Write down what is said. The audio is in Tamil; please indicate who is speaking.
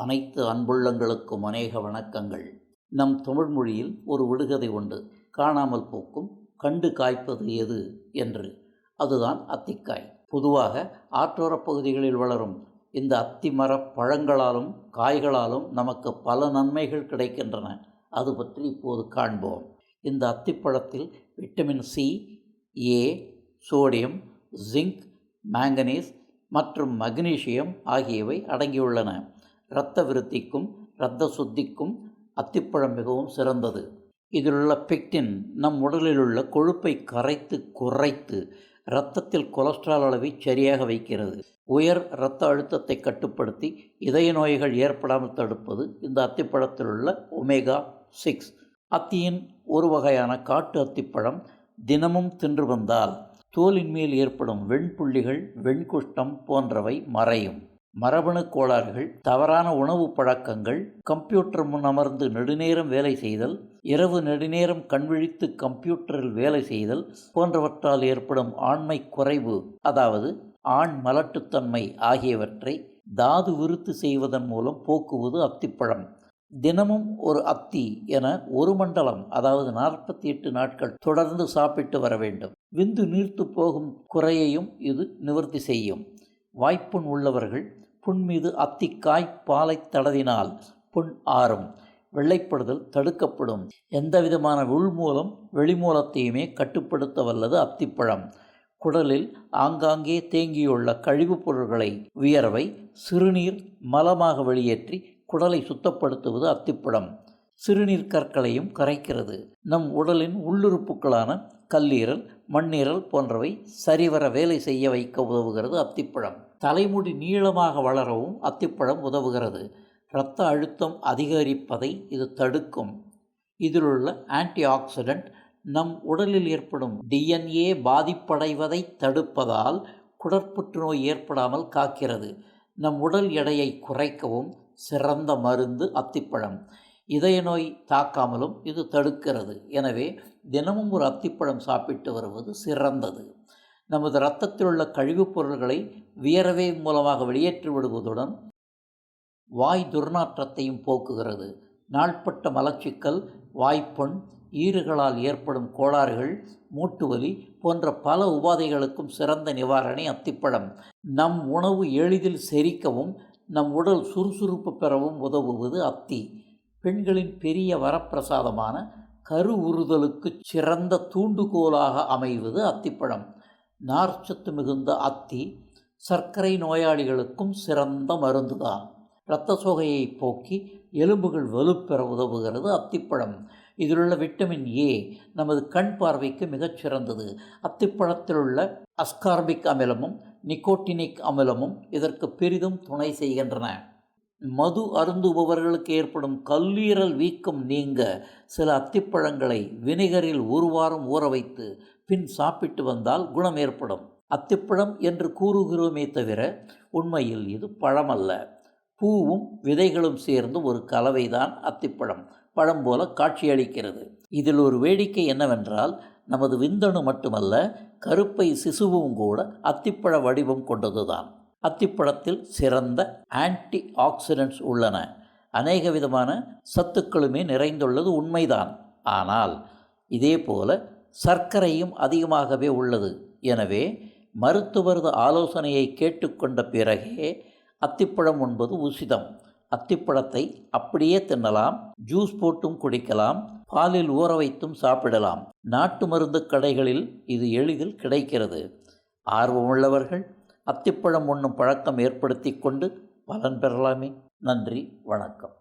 Speaker 1: அனைத்து அன்புள்ளங்களுக்கும் அநேக வணக்கங்கள். நம் தமிழ் மொழியில் ஒரு விடுகதை உண்டு. காணாமல் போக்கும் கண்டு காய்ப்பது எது என்று. அதுதான் அத்திக்காய். பொதுவாக ஆற்றோரப் பகுதிகளில் வளரும். இந்த அத்தி மரப் பழங்களாலும் காய்களாலும் நமக்கு பல நன்மைகள் கிடைக்கின்றன. அது பற்றி இப்போது காண்போம். இந்த அத்திப்பழத்தில் vitamin C A sodium zinc manganese மற்றும் மக்னீசியம் ஆகியவை அடங்கியுள்ளன. இரத்த விருத்திக்கும் இரத்த சுத்திக்கும் அத்திப்பழம் மிகவும் சிறந்தது. இதிலுள்ள பெக்டின் நம் உடலில் உள்ள கொழுப்பை கரைத்து குறைத்து இரத்தத்தில் கொலஸ்ட்ரால் அளவை சரியாக வைக்கிறது. உயர் இரத்த அழுத்தத்தை கட்டுப்படுத்தி இதய நோய்கள் ஏற்படாமல் தடுப்பது இந்த அத்திப்பழத்தில் உள்ள ஒமேகா சிக்ஸ் அத்தியின் ஒரு வகையான காட்டு அத்திப்பழம் தினமும் தின்று வந்தால் தோலின் மேல் ஏற்படும் வெண்புள்ளிகள் வெண்குஷ்டம் போன்றவை மறையும். மரபணு கோளாறுகள் தவறான உணவு பழக்கங்கள் கம்ப்யூட்டர் முன் அமர்ந்து நெடுநேரம் வேலை செய்தல் இரவு நெடுநேரம் கண்விழித்து கம்ப்யூட்டரில் வேலை செய்தல் போன்றவற்றால் ஏற்படும் ஆண்மை குறைவு அதாவது ஆண் மலட்டுத்தன்மை ஆகியவற்றை தாது விருத்து செய்வதன் மூலம் போக்குவது அத்திப்பழம். தினமும் ஒரு அத்தி என ஒரு மண்டலம் அதாவது நாற்பத்தி எட்டு நாட்கள் தொடர்ந்து சாப்பிட்டு வர வேண்டும். விந்து நீர்த்து போகும் குறையையும் இது நிவர்த்தி செய்யும். வாய்ப்புண் உள்ளவர்கள் புண் மீது அத்திக்காய் பாலை தடவினால் புண் ஆறும் வெள்ளைப்படுதல் தடுக்கப்படும். எந்தவிதமான உள்மூலம் வெளிமூலத்தையுமே கட்டுப்படுத்த வல்லது அத்திப்பழம். குடலில் ஆங்காங்கே தேங்கியுள்ள கழிவுப் பொருள்களை வியர்வை சிறுநீர் மலமாக வெளியேற்றி குடலை சுத்தப்படுத்துவது அத்திப்பழம். சிறுநீர் கற்களையும் கரைக்கிறது. நம் உடலின் உள்ளுறுப்புகளான கல்லீரல் மண்ணீரல் போன்றவை சரிவர வேலை செய்ய வைக்க உதவுகிறது. அத்திப்பழம். தலைமுடி நீளமாக வளரவும் அத்திப்பழம் உதவுகிறது. இரத்த அழுத்தம் அதிகரிப்பதை இது தடுக்கும். இதிலுள்ள ஆன்டி ஆக்சிடென்ட் நம் உடலில் ஏற்படும் டிஎன்ஏ பாதிப்படைவதை தடுப்பதால் குடற்புற்றுநோய் ஏற்படாமல் காக்கிறது. நம் உடல் எடையை குறைக்கவும் சிறந்த மருந்து அத்திப்பழம். இதய நோய் தாக்காமலும் இது தடுக்கிறது. எனவே தினமும் ஒரு அத்திப்பழம் சாப்பிட்டு வருவது சிறந்தது. நமது இரத்தத்தில் உள்ள கழிவுப் பொருள்களை வியர்வை மூலமாக வெளியேற்றி விடுவதுடன் வாய் துர்நாற்றத்தையும் போக்குகிறது. நாள்பட்ட மலச்சிக்கல் வாய்ப்புண் ஈறுகளால் ஏற்படும் கோளாறுகள் மூட்டுவலி போன்ற பல உபாதைகளுக்கும் சிறந்த நிவாரணி அத்திப்பழம். நம் உணவு எளிதில் செரிக்கவும் நம் உடல் சுறுசுறுப்பு பெறவும் உதவுவது அத்தி. பெண்களின் பெரிய வரப்பிரசாதமான கரு உறுதலுக்கு சிறந்த தூண்டுகோலாக அமைவது அத்திப்பழம். நார்ச்சத்து மிகுந்த அத்தி சர்க்கரை நோயாளிகளுக்கும் சிறந்த மருந்துதான். இரத்த சோகையை போக்கி எலும்புகள் வலுப்பெற உதவுகிறது அத்திப்பழம். இதிலுள்ள விட்டமின் ஏ நமது கண் பார்வைக்கு மிகச்சிறந்தது சிறந்தது. அத்திப்பழத்திலுள்ள அஸ்கார்பிக் அமிலமும் நிக்கோட்டினிக் அமிலமும் இதற்கு பெரிதும் துணை செய்கின்றன. மது அருந்துபவர்களுக்கு ஏற்படும் கல்லீரல் வீக்கம் நீங்க சில அத்திப்பழங்களை வினிகரில் ஒரு வாரம் ஊற வைத்து பின் சாப்பிட்டு வந்தால் குணம் ஏற்படும். அத்திப்பழம் என்று கூறுகிறோமே தவிர உண்மையில் இது பழமல்ல. பூவும் விதைகளும் சேர்ந்து ஒரு கலவைதான் அத்திப்பழம். பழம் போல காட்சியளிக்கிறது. இதில் ஒரு வேடிக்கை என்னவென்றால் நமது விந்தணு மட்டுமல்ல கருப்பை சிசுவும் கூட அத்திப்பழ வடிவம் கொண்டதுதான். அத்திப்பழத்தில் சிறந்த ஆன்டி ஆக்சிடென்ட்ஸ் உள்ளன. அநேக விதமான சத்துக்களுமே நிறைந்துள்ளது உண்மைதான். ஆனால் இதே போல சர்க்கரையும் அதிகமாகவே உள்ளது. எனவே மருத்துவரது ஆலோசனையை கேட்டுக்கொண்ட பிறகே அத்திப்பழம் உண்பது உசிதம். அத்திப்பழத்தை அப்படியே தின்னலாம் ஜூஸ் போட்டும் குடிக்கலாம் பாலில் ஊற வைத்தும் சாப்பிடலாம். நாட்டு மருந்து கடைகளில் இது எளிதில் கிடைக்கிறது. ஆர்வமுள்ளவர்கள் அத்திப்பழம் உண்ணும் பழக்கம் ஏற்படுத்தி கொண்டு பலன் பெறலாமே. நன்றி வணக்கம்.